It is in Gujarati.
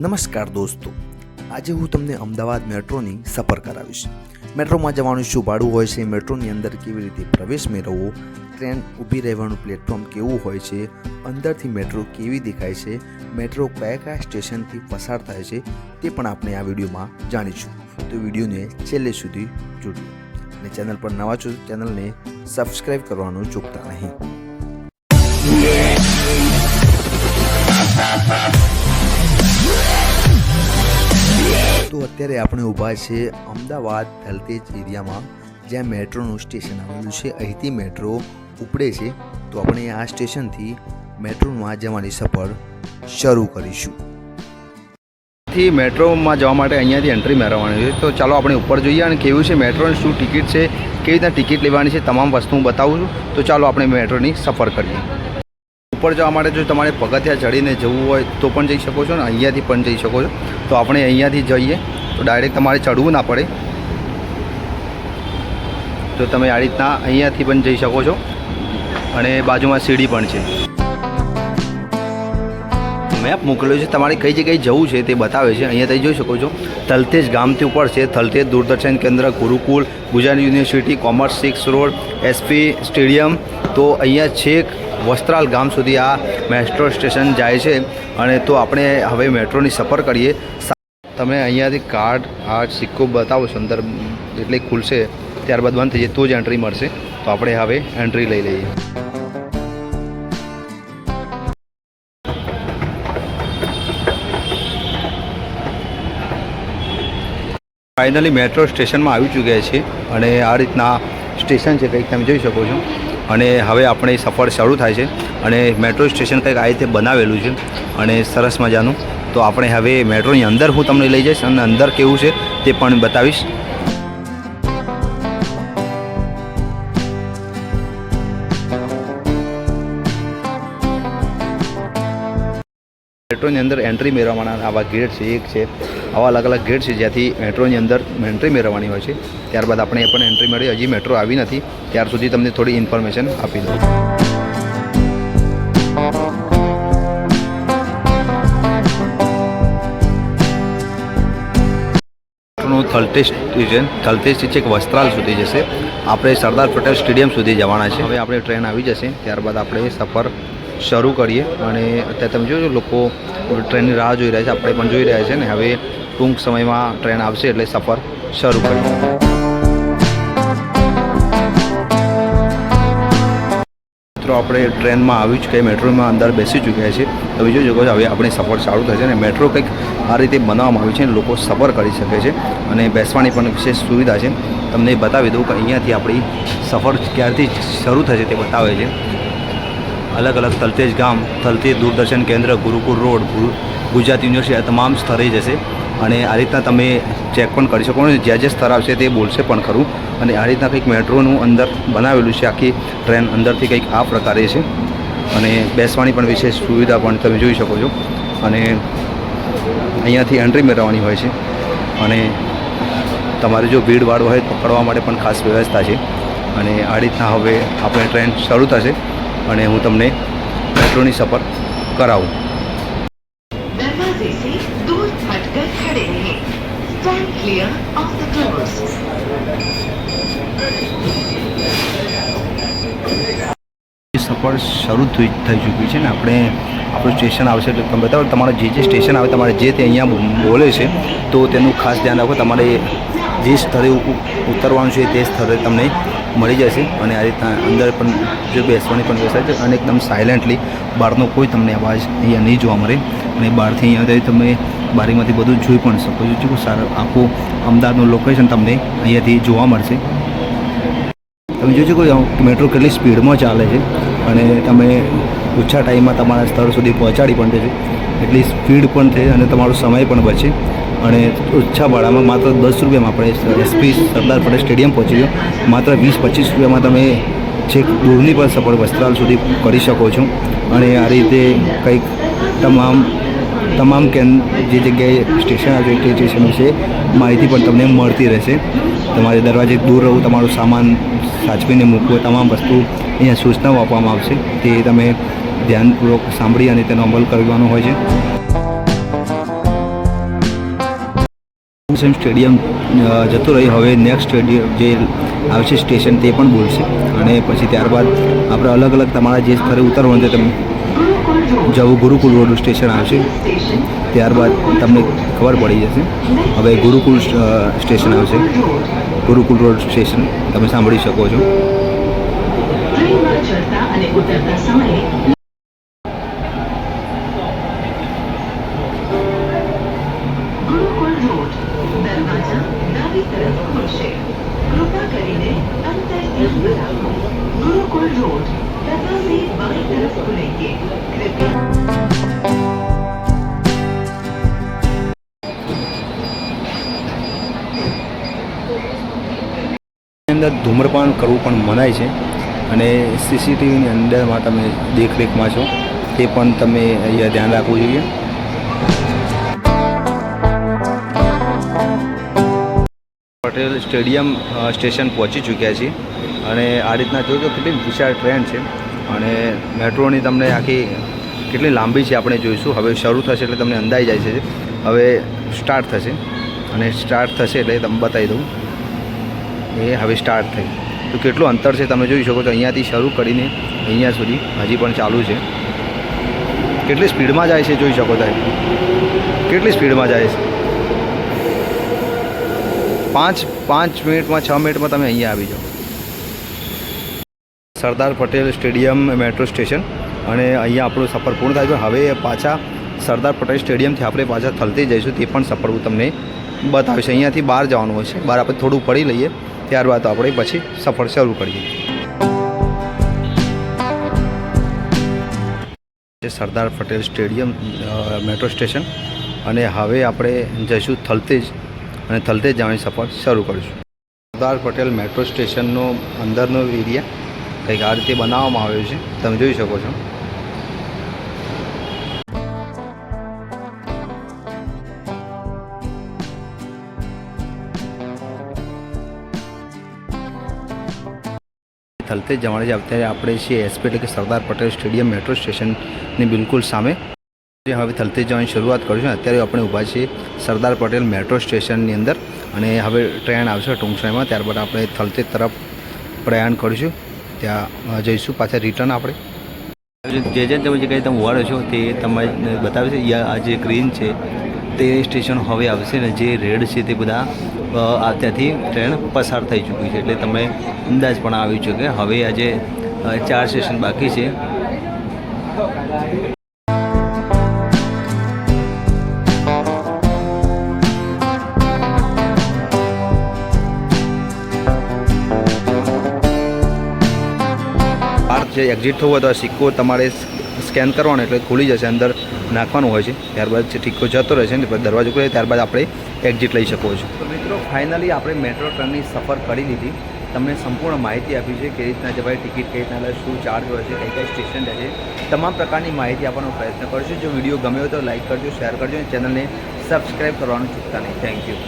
નમસ્કાર દોસ્તો. આજે હું તમને અમદાવાદ મેટ્રોની સફર કરાવીશ. મેટ્રોમાં જવાનું શું ભાડું હોય છે, મેટ્રોની અંદર કેવી રીતે પ્રવેશ મેળવવો, ટ્રેન ઊભી રહેવાનું પ્લેટફોર્મ કેવું હોય છે, અંદરથી મેટ્રો કેવી દેખાય છે, મેટ્રો કયા કયા સ્ટેશનથી પસાર થાય છે, તે પણ આપણે આ વિડીયોમાં જાણીશું. તો વિડીયોને છેલ્લે સુધી જોડો અને ચેનલ પર નવા છો ચેનલને સબસ્ક્રાઈબ કરવાનું ચૂકતા નહીં. તો અત્યારે આપણે ઊભા છે અમદાવાદ થલતેજ એરિયામાં, જ્યાં મેટ્રોનું સ્ટેશન આવેલું છે. અહીંથી મેટ્રો ઉપડે છે. તો આપણે આ સ્ટેશનથી મેટ્રોમાં જવાની સફર શરૂ કરીશું. થી મેટ્રોમાં જવા માટે અહીંયાથી એન્ટ્રી મેળવવાની છે. તો ચાલો આપણે ઉપર જોઈએ અને કેવું છે મેટ્રોની શું ટિકિટ છે, કેવી રીતના ટિકિટ લેવાની છે, તમામ વસ્તુ હું બતાવું છું. તો ચાલો આપણે મેટ્રોની સફર કરીએ. ઉપર જવા માટે જો તમારે પગથિયા ચડીને જવું હોય તો પણ જઈ શકો છો ને, અહીંયાથી પણ જઈ શકો છો. તો આપણે અહીંયાથી જઈએ. તો ડાયરેક્ટ તમારે ચડવું ના પડે. તો તમે આ રીતના અહીંયાથી પણ જઈ શકો છો. અને બાજુમાં સીડી પણ છે. મેપ મોકલ્યો છે. તમારે કઈ જગ્યાએ જવું છે તે બતાવે છે. અહીંયા તમે જોઈ શકો છો. તલતેજ ગામથી ઉપર છે. Thaltej Doordarshan Kendra Gurukul Gujarat university, commerce six road, SP stadium તો અહીંયા છેક વસ્ત્રાલ ગામ સુધી આ મેટ્રો સ્ટેશન જાય છે અને તો આપણે હવે મેટ્રોની સફર કરીએ. તમે અહીંયાથી કાર્ડ, આ સિક્કો બતાવો અંદર એટલે ખુલશે, ત્યારબાદ બંધ થઈ જાય, તો જ એન્ટ્રી મળશે. તો આપણે હવે એન્ટ્રી લઈ લઈએ. ફાઇનલી મેટ્રો સ્ટેશનમાં આવી ચૂક્યા છે અને આ રીતના સ્ટેશન છે, કંઈક તમે જોઈ શકો છો. અને હવે આપણે સફર શરૂ થાય છે અને મેટ્રો સ્ટેશન કંઈક આ રીતે બનાવેલું છે અને સરસ મજાનું. તો આપણે હવે મેટ્રોની અંદર હું તમને લઈ જઈશ અને અંદર કેવું છે તે પણ બતાવીશ. મેટ્રોની અંદર એન્ટ્રી મેળવવાના આવા ગેટ છે, એક છે. આવા અલગ અલગ ગેટ છે જ્યાંથી મેટ્રોની અંદર એન્ટ્રી મેળવવાની હોય છે. ત્યારબાદ આપણે એ પણ એન્ટ્રી મેળવી. હજી મેટ્રો આવી નથી. ત્યાર સુધી તમને થોડી ઇન્ફોર્મેશન આપી દઉં. થલતેજ સ્ટેશન થલતેજથી છેક વસ્ત્રાલ સુધી જશે. આપણે સરદાર પટેલ સ્ટેડિયમ સુધી જવાના છે. હવે આપણે ટ્રેન આવી જશે. ત્યારબાદ આપણે સફર શરૂ કરીએ. અને અત્યારે તમે જોજો લોકો ટ્રેનની રાહ જોઈ રહ્યા છે, આપણે પણ જોઈ રહ્યા છે ને હવે ટૂંક સમયમાં ટ્રેન આવશે એટલે સફર શરૂ કરીએ. મિત્રો, આપણે ટ્રેનમાં આવી ચૂક્યા મેટ્રોમાં અંદર બેસી ચૂક્યા છે તમે જોઈ શકો છો, હવે આપણી સફર ચાલુ થશે અને મેટ્રો કંઈક આ રીતે બનાવવામાં આવી છે લોકો સફર કરી શકે છે અને બેસવાની પણ વિશેષ સુવિધા છે. તમને બતાવી દઉં કે અહીંયાથી આપણી સફર ક્યારથી શરૂ થશે તે બતાવે છે. અલગ અલગ તલતેજ ગામ, તલતેજ દૂરદર્શન કેન્દ્ર, ગુરુકુળ રોડ ગુજરાત યુનિવર્સિટી આ તમામ સ્થળે જશે. અને આ રીતના તમે ચેક પણ કરી શકો જ્યાં જે સ્થળ આવશે તે બોલશે પણ ખરું. અને આ રીતના કંઈક મેટ્રોનું અંદર બનાવેલું છે, આખી ટ્રેન અંદરથી કંઈક આ પ્રકારે છે. અને બેસવાની પણ વિશેષ સુવિધા પણ તમે જોઈ શકો છો. અને અહીંયાથી એન્ટ્રી મેળવવાની હોય છે. અને તમારે જો ભીડભાડ હોય પકડવા માટે પણ ખાસ વ્યવસ્થા છે. અને આ રીતના હવે આપણે ટ્રેન શરૂ થશે. અને હું તમને મેટ્રોની સફર કરાવું. સફર શરૂ થઈ થઈ ચૂકી છે ને આપણે આપણું સ્ટેશન આવશે એટલે તમે બતાવો તમારે જે જે સ્ટેશન આવે તમારે જે તે અહીંયા બોલે છે તો તેનું ખાસ ધ્યાન રાખો તમારે જે સ્થળે ઉતરવાનું છે તે સ્થળે તમને મળી જશે અને આ રીતના અંદર પણ જો બેસવાની પણ વ્યવસ્થા છે અને એકદમ સાયલન્ટલી બહારનો કોઈ તમને અવાજ અહીંયા નહીં જોવા મળે અને બહારથી અહીંયા તમે બારીમાંથી બધું જોઈ પણ શકો છો. ખૂબ સારું આખું અમદાવાદનું લોકેશન તમને અહીંયાથી જોવા મળશે. તમે જોજો કે મેટ્રો કેટલી સ્પીડમાં ચાલે છે અને તમે ઓછા ટાઈમમાં તમારા સ્થળ સુધી પહોંચાડી પણ દેશે એટલી સ્પીડ પણ છે અને તમારો સમય પણ બચે. અને ઓછા ભાડામાં માત્ર દસ રૂપિયામાં આપણે એસપી સરદાર પટેલ સ્ટેડિયમ પહોંચી ગયો. માત્ર વીસ પચીસ રૂપિયામાં તમે છેક દૂરની પણ સફર વસ્ત્રાલ સુધી કરી શકો છો. અને આ રીતે કંઈક તમામ તમામ કેન, જે જગ્યાએ સ્ટેશન આવે તે સ્ટેશન વિશે માહિતી પણ તમને મળતી રહેશે. તમારે દરવાજે દૂર રહું તમારું સામાન સાચવીને મૂકવો, તમામ વસ્તુ અહીંયા સૂચનાઓ આપવામાં આવશે. તે તમે ધ્યાનપૂર્વક સાંભળી અને તેનો અમલ કરવાનો હોય છે. સેમ સ્ટેડિયમ જતો રહ્યું હવે નેક્સ્ટ સ્ટેડિયમ જે આવશે સ્ટેશન તે પણ બોલશે. અને પછી ત્યારબાદ આપણે અલગ અલગ તમારા જે સ્થળે ઉતરવાનું છે તમે જવું ગુરુકુલ રોડ સ્ટેશન આવશે. ત્યારબાદ તમને ખબર પડી જશે. હવે ગુરુકુલ સ્ટેશન આવશે. ગુરુકુલ રોડ સ્ટેશન તમે સાંભળી શકો છો. ગુરુકુળ અંદર ધૂમ્રપાન કરવું પણ મનાય છે. અને સીસીટીવીની અંદરમાં તમે દેખરેખમાં છો, તે પણ તમે અહીંયા ધ્યાન રાખવું જોઈએ. પટેલ સ્ટેડિયમ સ્ટેશન પહોંચી ચૂક્યા છીએ. અને આ રીતના જોજો કેટલી વિશાળ ટ્રેન છે. અને મેટ્રોની તમને આખી કેટલી લાંબી છે આપણે જોઈશું. હવે શરૂ થશે એટલે તમને અંદાજ જાય છે. હવે સ્ટાર્ટ થશે. અને સ્ટાર્ટ થશે એટલે તમને બતાવી દઉં. એ હવે સ્ટાર્ટ થઈ. તો કેટલું અંતર છે તમે જોઈ શકો છો. અહીંયાથી શરૂ કરીને અહીંયા સુધી હજી પણ ચાલુ છે. કેટલી સ્પીડમાં જાય છે જોઈ શકો તમે. કેટલી સ્પીડમાં જાય છે. પાંચ પાંચ મિનિટમાં, છ મિનિટમાં તમે અહીંયા આવી જાઓ. Sardar Patel stadium metro station અને અહીંયા આપણું સફર પૂર્ણ થાય છે. હવે પાછા સરદાર પટેલ સ્ટેડિયમથી આપણે પાછા થલતી જઈશું, તે પણ સફર હું તમને બતાવીશ. અહીંયાથી બહાર જવાનું હોય છે. બહાર આપણે થોડું પડી લઈએ, ત્યારબાદ આપણે પછી સફર શરૂ કરીએ. Sardar Patel stadium metro station અને હવે આપણે જઈશું થલતેજ અને થલતેજ જવાની સફર શરૂ કરીશું. સરદાર પટેલ મેટ્રો સ્ટેશનનો અંદરનો એરિયા કંઈક આ રીતે બનાવવામાં આવ્યું છે. તમે જોઈ શકો છો. થલતેજ જવાના છે. અત્યારે આપણે છીએ એસપી એટલે કે સરદાર પટેલ સ્ટેડિયમ મેટ્રો સ્ટેશનની બિલકુલ સામે. હવે થલતેજ જવાની શરૂઆત કરીશું અત્યારે આપણે ઊભા છીએ સરદાર પટેલ મેટ્રો સ્ટેશનની અંદર. અને હવે ટ્રેન આવશે ટૂંક સમયમાં. ત્યારબાદ આપણે થલતેજ તરફ પ્રયાણ કરીશું. ત્યાં જઈશું પાછા રિટર્ન આપણે. જે જે તમે જે કંઈ તમે વળો છો તે તમે બતાવે છે આ જે ગ્રીન છે તે સ્ટેશન હવે આવશે ને જે રેડ છે તે બધા ત્યાંથી ટ્રેન પસાર થઈ ચૂકી છે. એટલે તમે અંદાજ પણ આવ્યું છે કે હવે આજે ચાર સ્ટેશન બાકી છે. જે એક્ઝિટ થવું હોય તો આ સિક્કો તમારે સ્કેન કરવાનો એટલે ખુલી જશે, અંદર નાખવાનું હોય છે. ત્યારબાદ સિક્કો જતો રહેશે ને દરવાજો ખુલે, ત્યારબાદ આપણે એક્ઝિટ લઈ શકો છો. તો મિત્રો ફાઇનલી આપણે મેટ્રો ટ્રેનની સફર કરી લીધી. તમને સંપૂર્ણ માહિતી આપી છે કેવી રીતના જવાય ટિકિટ કઈ રીતના શું ચાર્જ હોય છે કઈ કઈ સ્ટેશન રહે છે. તમામ પ્રકારની માહિતી આપવાનો પ્રયત્ન કરશું. જો વીડિયો ગમ્યો તો લાઇક કરજો શેર કરજો અને ચેનલને સબસ્ક્રાઈબ કરવાનું ચૂકતા નહીં. Thank you